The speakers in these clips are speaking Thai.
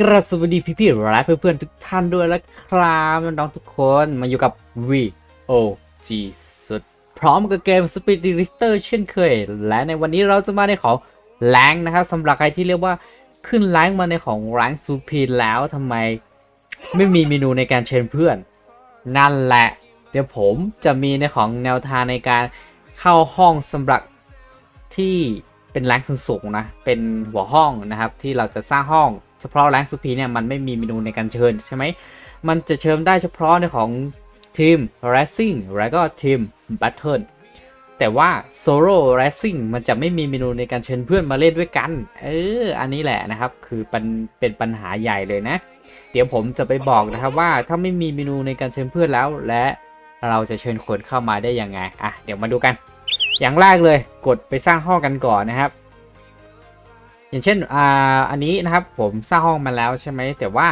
กระสวัสดีพี่ๆและเพื่อนๆทุกท่านด้วยและครับน้องๆทุกคนมาอยู่กับ V O G สุดพร้อมกับเกม Speed r i s t e r เช่นเคย และในวันนี้เราจะมาในของแรงนะครับสำหรับใครที่เรียกว่าขึ้นแรงมาในของแรงซูพีแล้วทำไมไม่มีเมนูในการเชิญเพื่อน นั่นแหละ เดี๋ยวผมจะมีในของแนวทางในการเข้าห้องสำหรับที่เป็นแรงสูงๆนะเป็นหัวห้องนะครับที่เราจะสร้างห้อง ฉพาะแรงซูพีเนี่ยมันไม่มีเมนูในการเชิญใช่ไหม มันจะเชิญได้เฉพาะในของทีม Racing แล้วก็ทีม Battle แต่ว่า Solo Racing มันจะไม่มีเมนูในการเชิญเพื่อนมาเล่นด้วยกัน เออ อันนี้แหละนะครับ คือเป็นเป็นปัญหาใหญ่เลยนะ เดี๋ยวผมจะไปบอกนะครับว่าถ้าไม่มีเมนูในการเชิญเพื่อนแล้ว และเราจะเชิญคนเข้ามาได้ยังไง อะ เดี๋ยวมาดูกัน อย่างแรกเลย กดไปสร้างห้องกันก่อนนะครับ อย่างเช่นอ่าอันนี้นะครับผมสร้างห้องมาแล้วใช่ไหมแต่ว่า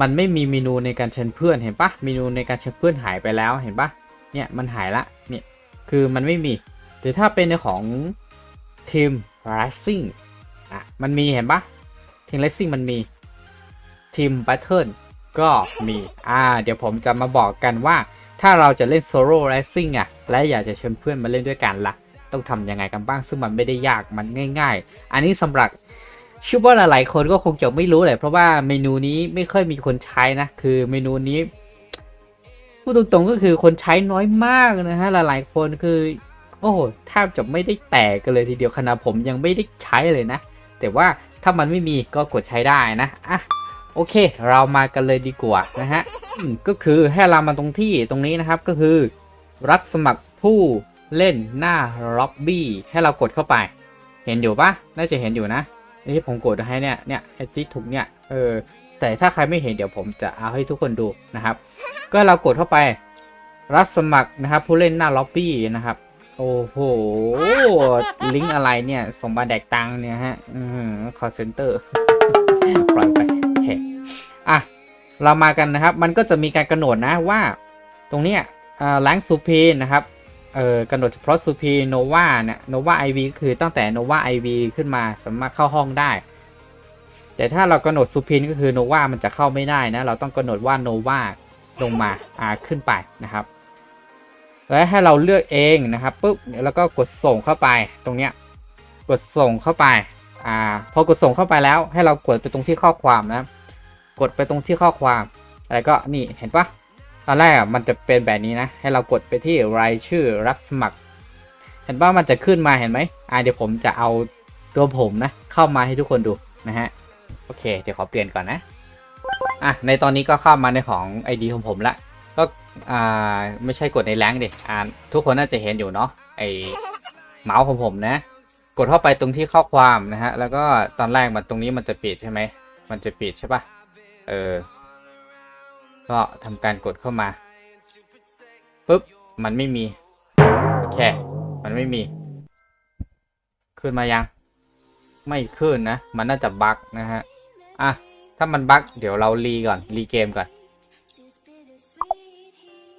มันไม่มีเมนูในการเชิญเพื่อนเห็นปะเมนูในการเชิญเพื่อนหายไปแล้วเห็นปะเนี่ยมันหายละเนี่ยคือมันไม่มีหรือถ้าเป็นในของทีม Racing อะมันมีเห็นปะทีม Racing มันมีทีม Battle ก็มีอ่าเดี๋ยวผมจะมาบอกกันว่าถ้าเราจะเล่น Solo Racing อะและอยากจะเชิญเพื่อนมาเล่นด้วยกันล่ะ ต้องทำยังไงกันบ้างซึ่งมันไม่ได้ยากมันง่าย ๆ อันนี้สำหรับ เชื่อว่าหลายๆคนก็คงจะไม่รู้เลยเพราะว่าเมนูนี้ไม่ค่อยมีคนใช้นะคือเมนูนี้พูดตรงๆก็คือคนใช้น้อยมากนะฮะหลายๆคนคือ โอ้โหแทบจะไม่ได้แตกกันเลยทีเดียวขนาดผมยังไม่ได้ใช้เลยนะ แต่ว่าถ้ามันไม่มีก็กดใช้ได้นะอะโอเค เรามากันเลยดีกว่านะฮะก็คือให้เรามาตรงที่ตรงนี้นะครับก็คือ รับสมัครผู้เล่นหน้าล็อบบี้ให้เรากดเข้าไป เห็นอยู่ปะน่าจะเห็นอยู่นะ นี่ผมกดให้เนี่ยเนี่ยไอ้ที่ถุงเนี่ยเออแต่ถ้าใครไม่เห็นเดี๋ยวผมจะเอาให้ทุกคนดูนะครับ ก็เรากดเข้าไปรับสมัครนะครับ ผู้เล่นหน้าล็อบบี้นะครับ โอ้โห ลิงก์อะไรเนี่ยส่งมาแดกตังเนี่ยฮะอืมคอเซ็นเตอร์ปล่อยไปโอเคอะเรามากันนะครับ มันก็จะมีการกำหนดนะว่า ตรงเนี้ยอ่าแรงซูพีนะครับ เออกำหนดเฉพาะซูพีโนวาเนี่ยโนวาไอวีคือตั้งแต่โนวาไอวีขึ้นมาสามารถเข้าห้องได้ แต่ถ้าเรากำหนดซูพีนก็คือโนวามันจะเข้าไม่ได้นะ เราต้องกำหนดว่าโนวาลงมาอ่าขึ้นไปนะครับ และให้เราเลือกเองนะครับปุ๊บแล้วก็กดส่งเข้าไปตรงเนี้ยกดส่งเข้าไปอ่าพอกดส่งเข้าไปแล้วให้เรากดไปตรงที่ข้อความนะ กดไปตรงที่ข้อความแล้วก็นี่เห็นปะ ตอนแรกมันจะเป็นแบบนี้นะ ให้เรากดไปที่รายชื่อรับสมัคร เห็นปะมันจะขึ้นมาเห็นไหมอ่าเดี๋ยวผมจะเอาตัวผมนะ เข้ามาให้ทุกคนดูนะฮะ โอเค เดี๋ยวขอเปลี่ยนก่อนนะ อะ ในตอนนี้ก็เข้ามาในของ ID ของผมละ ก็อ่าไม่ใช่กดในแรงดิอ่าทุกคนน่าจะเห็นอยู่เนาะ ไอเมาส์ของผมนะ กดเข้าไปตรงที่ข้อความนะฮะ แล้วก็ตอนแรกมันตรงนี้มันจะปิดใช่ไหม มันจะปิดใช่ปะเออ ก็ทำการกดเข้ามาปุ๊บมันไม่มีโอเคมันไม่มี ขึ้นมายัง ไม่ขึ้นนะ มันน่าจะบั๊กนะฮะอะถ้ามันบั๊กเดี๋ยวเรารีก่อนรีเกมก่อน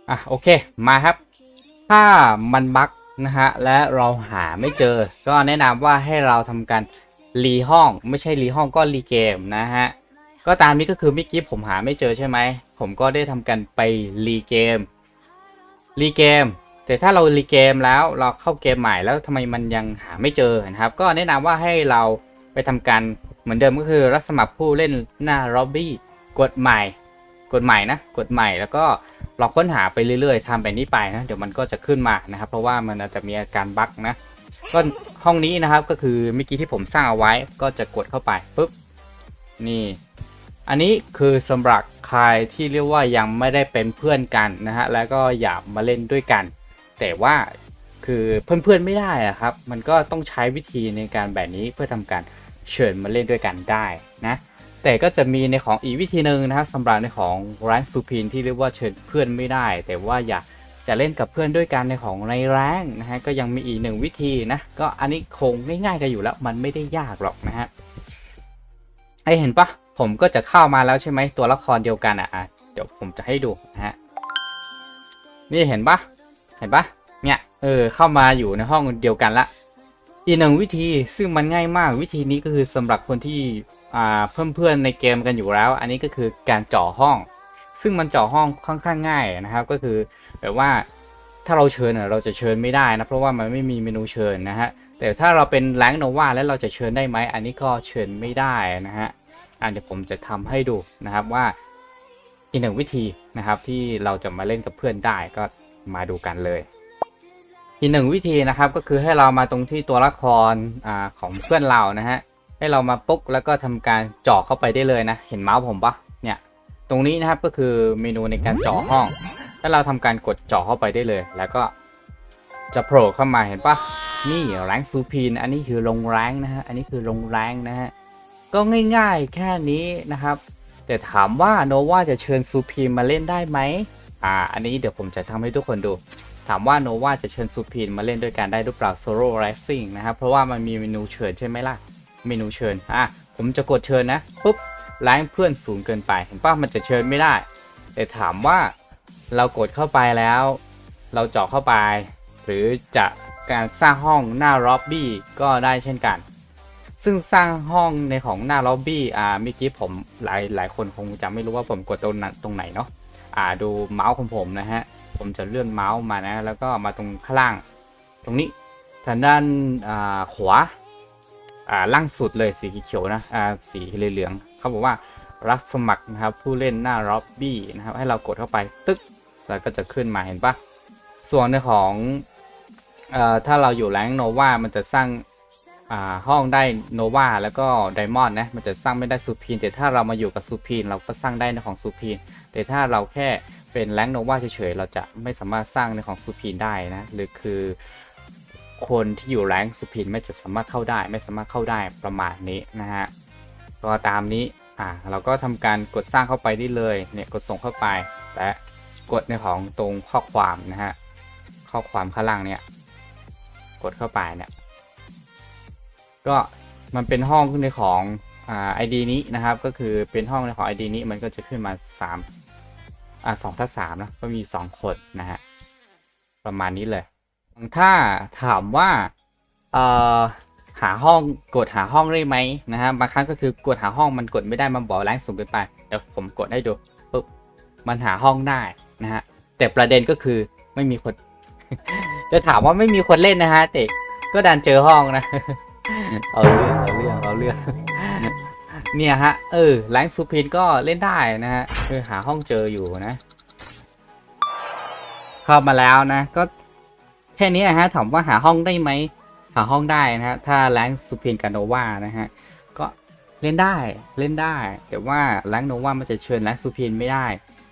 อะโอเคมาครับ ถ้ามันบั๊กนะฮะและเราหาไม่เจอ ก็แนะนำว่าให้เราทำการรีห้อง ไม่ใช่รีห้องก็รีเกมนะฮะ ก็ตามนี้ก็คือเมื่อกี้ผมหาไม่เจอใช่ไหม ผมก็ได้ทำการไปรีเกม รีเกม แต่ถ้าเรารีเกมแล้วเราเข้าเกมใหม่แล้วทำไมมันยังหาไม่เจอนะครับ ก็แนะนำว่าให้เราไปทำการเหมือนเดิมก็คือรับสมัครผู้เล่นหน้าล็อบบี้กดใหม่ กดใหม่นะ กดใหม่แล้วก็ลองค้นหาไปเรื่อยๆทำแบบนี้ไปนะ เดี๋ยวมันก็จะขึ้นมานะครับ เพราะว่ามันอาจจะมีอาการบั๊กนะ ก็ห้องนี้นะครับก็คือเมื่อกี้ที่ผมสร้างเอาไว้ก็จะกดเข้าไปปุ๊บนี่ อันนี้คือสำหรับใครที่เรียกว่ายังไม่ได้เป็นเพื่อนกันนะฮะแล้วก็อยากมาเล่นด้วยกัน แต่ว่าคือเพื่อนๆไม่ได้อะครับ มันก็ต้องใช้วิธีในการแบบนี้เพื่อทำการเชิญมาเล่นด้วยกันได้นะแต่ก็จะมีในของอีกวิธีหนึ่งนะครับสำหรับในของร้านซูพีนที่เรียกว่าเชิญเพื่อนไม่ได้ แต่ว่าอยากจะเล่นกับเพื่อนด้วยกันในของในแรงนะฮะก็ยังมีอีกหนึ่งวิธีนะก็อันนี้คงง่ายๆกันอยู่แล้วมันไม่ได้ยากหรอกนะฮะไอเห็นปะ ผมก็จะเข้ามาแล้วใช่ไหมตัวละครเดียวกันอะอะเดี๋ยวผมจะให้ดูนะฮะนี่เห็นปะเห็นปะเนี่ยเออเข้ามาอยู่ในห้องเดียวกันละอีกหนึ่งวิธีซึ่งมันง่ายมากวิธีนี้ก็คือสำหรับคนที่อ่าเพื่อนๆในเกมกันอยู่แล้ว อันนี้ก็คือการเจาะห้อง ซึ่งมันเจาะห้องค่อนข้างง่ายนะครับ ก็คือแบบว่าถ้าเราเชิญเราจะเชิญไม่ได้นะเพราะว่ามันไม่มีเมนูเชิญนะฮะแต่ถ้าเราเป็นแรงโนวาแล้วเราจะเชิญได้ไหมอันนี้ก็เชิญไม่ได้นะฮะ อะเดี๋ยวผมจะทำให้ดูนะครับว่าอีกหนึ่งวิธีนะครับที่เราจะมาเล่นกับเพื่อนได้ก็มาดูกันเลย อีกหนึ่งวิธีนะครับก็คือให้เรามาตรงที่ตัวละครอ่าของเพื่อนเรานะฮะให้เรามาปุ๊กแล้วก็ทำการเจาะเข้าไปได้เลยนะเห็นเมาส์ผมปะเนี่ยตรงนี้นะครับก็คือเมนูในการเจาะห้อง ถ้าเราทำการกดเจาะเข้าไปได้เลย แล้วก็จะโผล่เข้ามาเห็นปะนี่แรงซูพีนอันนี้คือลงแรงนะฮะอันนี้คือลงแรงนะฮะ ก็ง่ายๆแค่นี้นะครับ แต่ถามว่าโนวาจะเชิญซูพีนมาเล่นได้ไหมอ่า อันนี้เดี๋ยวผมจะทำให้ทุกคนดู ถามว่าโนวาจะเชิญซูพีนมาเล่นด้วยกันได้หรือเปล่าโซโล่ไรซิ่งนะครับ เพราะว่ามันมีเมนูเชิญใช่ไหมล่ะ เมนูเชิญ อะ ผมจะกดเชิญนะ ปุ๊บไล้างเพื่อนสูงเกินไป เห็นป่ะมันจะเชิญไม่ได้ แต่ถามว่าเรากดเข้าไปแล้ว เราเจาะเข้าไป หรือจะการสร้างห้องหน้าล็อบบี้ก็ได้เช่นกัน ซึ่งสร้างห้องในของหน้าล็อบบี้อ่าเมื่อกี้ผมหลายหลายคนคงจะไม่รู้ว่าผมกดตรงนั้นตรงไหนเนาะอ่าดูเมาส์ของผมนะฮะผมจะเลื่อนเมาส์มานะ แล้วก็มาตรงข้างล่าง ตรงนี้ทางด้านอ่าขวาอ่าล่างสุดเลยสีเขียวนะอ่าสีเหลืองเขาบอกว่ารับสมัครนะครับผู้เล่นหน้าล็อบบี้นะครับให้เรากดเข้าไปตึ๊กแล้วก็จะขึ้นมาเห็นปะส่วนในของเอ่อถ้าเราอยู่แรงโนวามันจะสร้าง ห้องได้โนวาแล้วก็ไดมอนด์นะมันจะสร้างไม่ได้ซูพีนแต่ถ้าเรามาอยู่กับซูพีนเราก็สร้างได้ในของซูพีนแต่ถ้าเราแค่เป็นแรงโนวาเฉยๆเราจะไม่สามารถสร้างในของซูพีนได้นะหรือคือคนที่อยู่แรงซูพีนไม่จะสามารถเข้าได้ ไม่สามารถเข้าได้ประมาณนี้นะฮะก็ตามนี้อ่าเราก็ทำการกดสร้างเข้าไปได้เลยเนี่ยกดส่งเข้าไปและกดในของตรงข้อความนะฮะข้อความข้างล่างเนี่ยกดเข้าไปเนี่ย ก็มันเป็นห้องขึ้นในของอ่า ID นี้นะครับ ก็คือเป็นห้องในของ ID นี้มันก็จะขึ้นมา3อ่า2ทับ3นะก็มี 2 คนนะฮะประมาณนี้เลย ถ้าถามว่าเอ่อหาห้องกดหาห้องได้ไหมนะฮะบางครั้งก็คือกดหาห้องมันกดไม่ได้มันบอกแรงสูงเกินไปเดี๋ยวผมกดให้ดูปุ๊บมันหาห้องได้นะฮะแต่ประเด็นก็คือไม่มีคนจะถามว่าไม่มีคนเล่นนะฮะแต่ก็ดันเจอห้องนะ เอาเรื่องเอาเรื่องเอาเรื่องเนี่ยฮะ เออแรงซูพินก็เล่นได้นะฮะคือหาห้องเจออยู่นะ เข้ามาแล้วนะ ก็แค่นี้นะฮะถามว่าหาห้องได้ไหมหาห้องได้นะฮะถ้าแรงซูพินกับโนวานะฮะก็เล่นได้เล่นได้ แต่ว่าแรงโนวามันจะเชิญแรงซูพินไม่ได้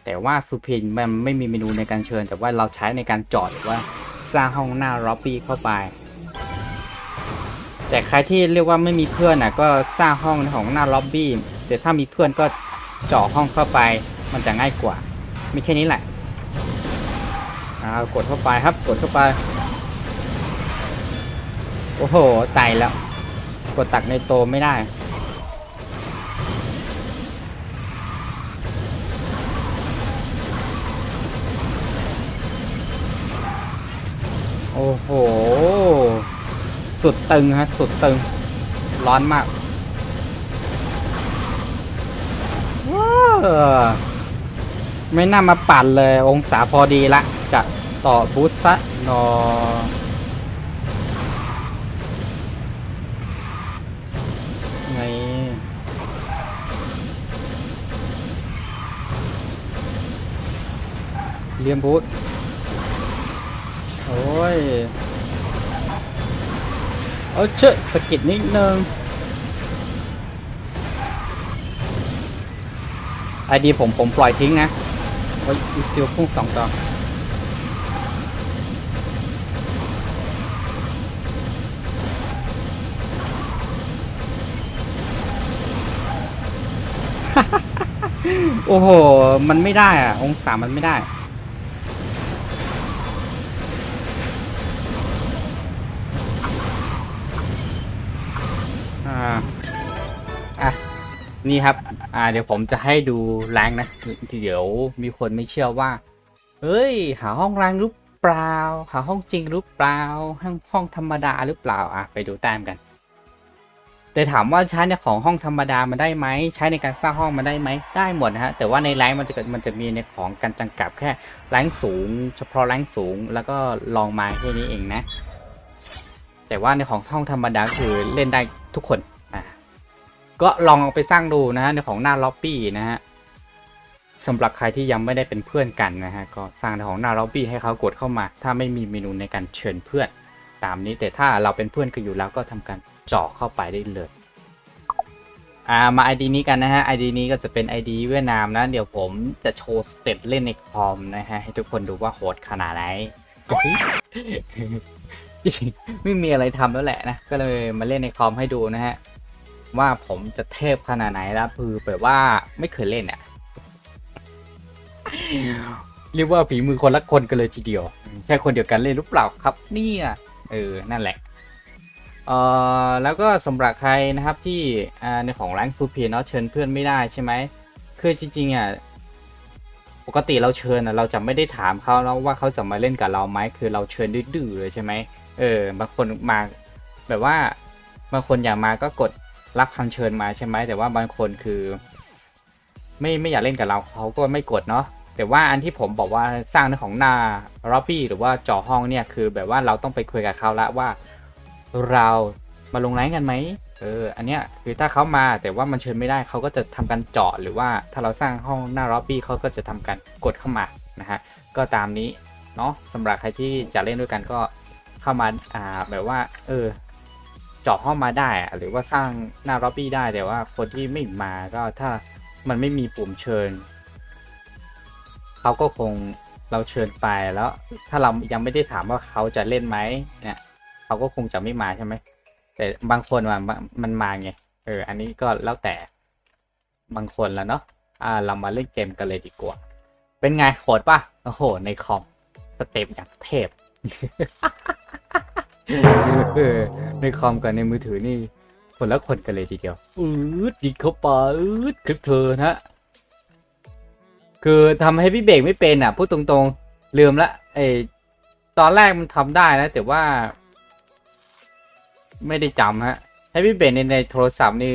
แต่ว่าซูพินมันไม่มีเมนูในการเชิญ แต่ว่าเราใช้ในการจอดหรือว่าสร้างห้องหน้าล็อบบี้เข้าไป แต่ใครที่เรียกว่าไม่มีเพื่อนอะก็สร้างห้องของหน้าล็อบบี้แต่ถ้ามีเพื่อนก็เจาะห้องเข้าไป มันจะง่ายกว่า มีแค่นี้แหละอ่ากดเข้าไปครับ กดเข้าไป โอ้โหตายแล้ว กดตักในโตไม่ได้โอ้โห สุดตึงฮะ สุดตึง ร้อนมากว้าไม่น่ามาปั่นเลยองศาพอดีละ จะต่อบูสซะนอไงเลียมบูสโอ้ย เอาเชอะสกิดนิดนึงไอดีผมผมปล่อยทิ้งนะโอ้ยอีซิลพุ่งสองตัวโอ้โห มันไม่ได้อะ องศามันไม่ได้ นี่ครับ อ่า เดี๋ยวผมจะให้ดูแรงนะทีเดี๋ยวมีคนไม่เชื่อว่า เฮ้ย หาห้องแรงหรือเปล่า หาห้องจริงหรือเปล่า ห้องห้องธรรมดาหรือเปล่า อะ ไปดูแต้มกัน แต่ถามว่าใช้ในของห้องธรรมดามันได้ไหม ใช้ในการสร้างห้องมันได้ไหม ได้หมดนะฮะ แต่ว่าในแรงค์มันจะเกิดมันจะมีในของการจำกัดแค่แรงสูง เฉพาะแรงสูง แล้วก็ลองมาแค่นี้เองนะ แต่ว่าในของห้องธรรมดาคือเล่นได้ทุกคน ก็ลองเอาไปสร้างดูนะฮะในของหน้าล็อบบี้นะฮะสำหรับใครที่ยังไม่ได้เป็นเพื่อนกันนะฮะก็สร้างในของหน้าล็อบบี้ให้เขากดเข้ามา ถ้าไม่มีเมนูในการเชิญเพื่อนตามนี้แต่ถ้าเราเป็นเพื่อนกันอยู่แล้วก็ทำการเจาะเข้าไปได้เลยอ่ามา ID นี้กันนะฮะ ID นี้ก็จะเป็น ID เวียดนามนะ เดี๋ยวผมจะโชว์สเต็ปเล่นในคอมนะฮะให้ทุกคนดูว่าโหดขนาดไหนไม่มีอะไรทำแล้วแหละนะ ก็เลยมาเล่นในคอมให้ดูนะฮะ ว่าผมจะเทพขนาดไหนแล้วคือแบบว่าไม่เคยเล่นอะเรียกว่าฝีมือคนละคนกันเลยทีเดียว ใช่คนเดียวกันเล่นหรือเปล่าครับเนี่ยเออนั่นแหละเอ่อแล้วก็สำหรับใครนะครับที่อ่าในของแรงซูเปียเนาะเชิญเพื่อนไม่ได้ใช่ไหมคือจริงๆอะปกติเราเชิญอะเราจะไม่ได้ถามเขาแล้วว่าเขาจะมาเล่นกับเราไหมคือเราเชิญดื้อๆเลยใช่ไหมเออบางคนมาแบบว่าบางคนอยากมาก็กด รับคำเชิญมาใช่ไหมแต่ว่าบางคนคือ ไม่ไม่อยากเล่นกับเราเขาก็ไม่กดเนาะแต่ว่าอันที่ผมบอกว่าสร้างในของหน้า r o b b y หรือว่าจอห้องเนี่ยคือแบบว่าเราต้องไปคุยกับเขาละว่า เรามาลงไลน์กันไหมเอออันเนี้ยคือถ้าเขามาแต่ว่ามันเชิญไม่ได้เขาก็จะทำการเจาะหรือว่าถ้าเราสร้างห้องหน้า r o b b y เขาก็จะทำการกดเข้ามานะฮะก็ตามนี้เนาะสำหรับใครที่จะเล่นด้วยกันก็เข้ามาอ่าแบบว่าเออ เจาะห้องมาได้อะหรือว่าสร้างหน้า r o b b y ได้แต่ว่าคนที่ไม่มาก็ถ้ามันไม่มีปุ่มเชิญเขาก็คงเราเชิญไปแล้ว ถ้าเรายังไม่ได้ถามว่าเขาจะเล่นไหมเนี่ยเขาก็คงจะไม่มาใช่ไหมแต่บางคนมันมันมาไงเอออันนี้ก็แล้วแต่บางคนแล้วเนาะอ่าเรามาเล่นเกมกันเลยดีกว่า เป็นไงโหดปะโอ้โหในคอมสเต็ปอย่างเทพ ในคอมกับในมือถือนี่คนละคนกันเลยทีเดียวอืดยิงเข้าไปอืดคลิปเธอนะ คือทำให้พี่เบรกไม่เป็นอะพูดตรงๆลืมละไอตอนแรกมันทำได้นะ แต่ว่า ไม่ได้จำฮะให้พี่เบรกในในโทรศัพท์นี่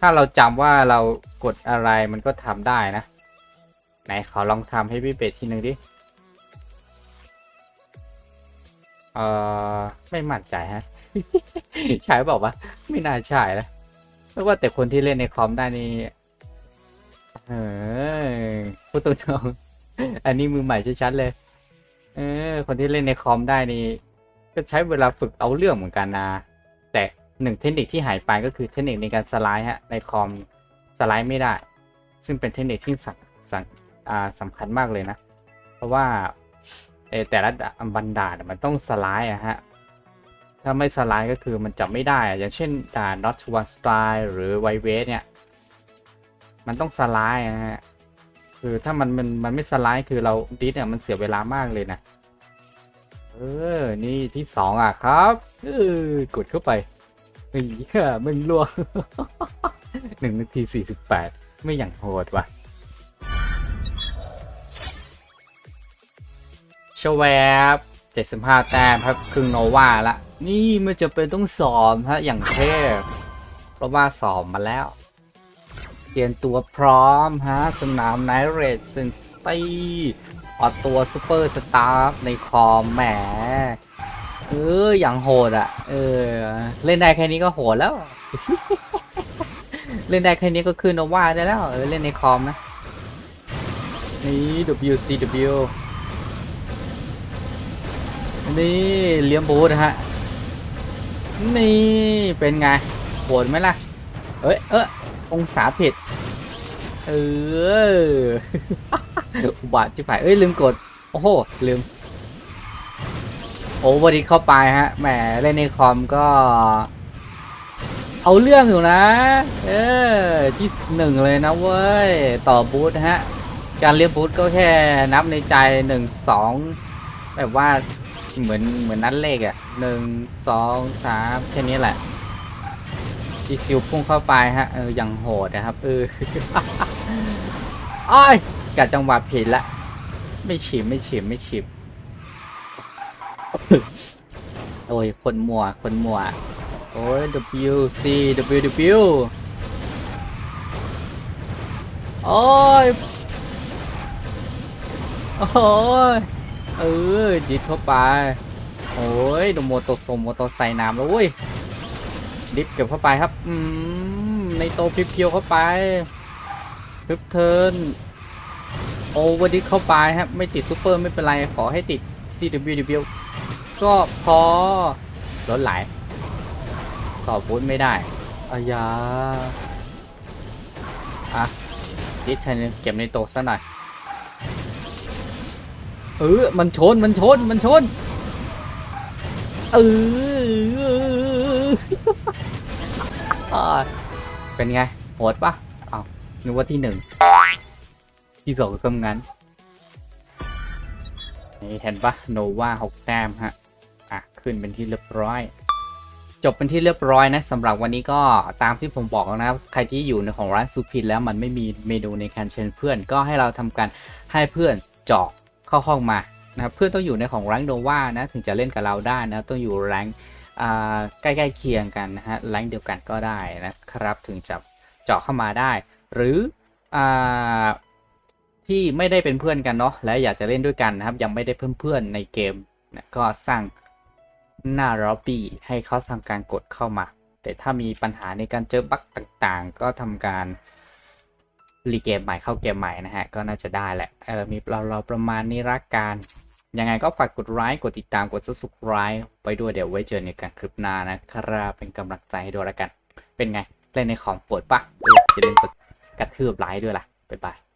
ถ้าเราจำว่าเรากดอะไรมันก็ทำได้นะ ไหนขอลองทำให้พี่เบรกทีหนึ่งดิ เออไม่มั่นใจฮะใช่บอกว่า ไม่น่าใช่นะไม่ว่าแต่คนที่เล่นในคอมได้นี่เออพูดตรงๆอันนี้มือใหม่ชัดๆเลย เออ คนที่เล่นในคอมได้นี่ ก็ใช้เวลาฝึกเอาเรื่องเหมือนกันนะ แต่หนึ่งเทคนิคที่หายไปก็คือเทคนิคในการสไลด์ฮะ ในคอมสไลด์ไม่ได้ ซึ่งเป็นเทคนิคที่สำสำสำคัญมากเลยนะ เพราะว่า เอแต่ละบันดาลมันต้องสไลด์อะฮะ ถ้าไม่สไลด์ก็คือมันจับไม่ได้อะอย่างเช่นด่าน not one style หรือ white w a s t เนี่ย มันต้องสไลด์นะฮะ คือถ้ามันมันมันไม่สไลด์คือเราดิสเนี่ยมันเสียเวลามากเลยนะ เออ นี่ที่สองอะครับเออกดเข้าไปเฮ้ยมึงล่วงหนึ่งนาทีสี่สิบแปดไม่อย่างโหดว่ะ ชวบเจ็ดสิบห้าแต้มครับครึ่งโนวาละ นี่มันจะเป็นต้องสอบฮะอย่างเทพเพราะว่าสอบมาแล้ว เตรียมตัวพร้อมฮะ สนามไนเรดเซนสตีออตัวซูเปอร์สตาร์ในคอมแหมเอออย่างโหดอะ เออ เล่นได้แค่นี้ก็โหดแล้ว เล่นได้แค่นี้ก็คือโนวาได้แล้ว เออ เล่นในคอมนะ นี่ WCW นี่เลี้ยมบูธฮะ นี่เป็นไงโหดไหมล่ะ เอ้ย เออองศาผิด เออ อุบาทจิ๋วเอ้ย ลืมกด โอ้โห ลืม โอ้วันนี้เข้าไปฮะ แหมเล่นในคอมก็ เอาเรื่องอยู่นะ เออ ที่หนึ่งเลยนะเว้ย ต่อบูธฮะ การเรียกบูธก็แค่นับในใจหนึ่งสองแบบว่า เหมือนเหมือนนัดเลขอะ่ะหนึ่งสองสามแค่นี้แหละอีซิวพุ่งเข้าไปฮะเอออย่างโหดนะครับเอออ้อยกัดจังหวะผิดละ ไม่ฉิมไม่ฉิมไม่ฉิมโอ้ย คนมัว คนมัว โอ้ย W C W W โอ้ย โอ้ย เออดิดเข้าไปโอ้ยดูโมโตโซโมโตใส่น้ำแล้วเว้ยดิฟเก็บเข้าไปครับอืมในโตพิบเพียวเข้าไปพิบเทิร์นโอเวอร์ดิฟเข้าไปครับไม่ติดซูเปอร์ไม่เป็นไรขอให้ติด CWW ก็พอรถไหลต่อบูทไม่ได้อายาอะดิสแทนเก็บในโตซะหน่อย เออ มันชน มันชน มันชน เอออ่าเป็นไง โหดปะอ้าวนึกว่าที่หนึ่ง ที่สองก็งั้น นี่เห็นปะโนวาหกแต้มฮะ อะ ขึ้นเป็นที่เรียบร้อย จบเป็นที่เรียบร้อยนะสำหรับวันนี้ก็ตามที่ผมบอกแล้วนะ ใครที่อยู่ในของร้านซูพินแล้วมันไม่มีเมนูในการเชิญเพื่อน ก็ให้เราทำการให้เพื่อนจาะ เข้าห้องมานะเพื่อนต้องอยู่ในของแรงโนวานะถึงจะเล่นกับเราได้นะต้องอยู่แรงใกล้ๆเคียงกันนะฮะแรงเดียวกันก็ได้นะครับถึงจะเจาะเข้ามาได้ หรืออที่ไม่ได้เป็นเพื่อนกันเนาะและอยากจะเล่นด้วยกันนะครับ ยังไม่ได้เพิ่มเพื่อนในเกมนะก็สร้างหน้า lobby ให้เขาทำการกดเข้ามา แต่ถ้ามีปัญหาในการเจอบั๊กต่างๆ ก็ทำการ รีเกมใหม่เข้าเกมใหม่นะฮะ ก็น่าจะได้แหละเออมีเราเราประมาณนี้รักการยังไงก็ฝากกดไลค์กดติดตามกด subscribe ไปด้วยเดี๋ยวไว้เจอในการคลิปหน้านะครับเป็นกำลังใจให้ด้วยละกัน เป็นไงเล่นในของปวดปะเอออย่าลืมกดกระทืบไลค์ด้วยล่ะบ๊ายบาย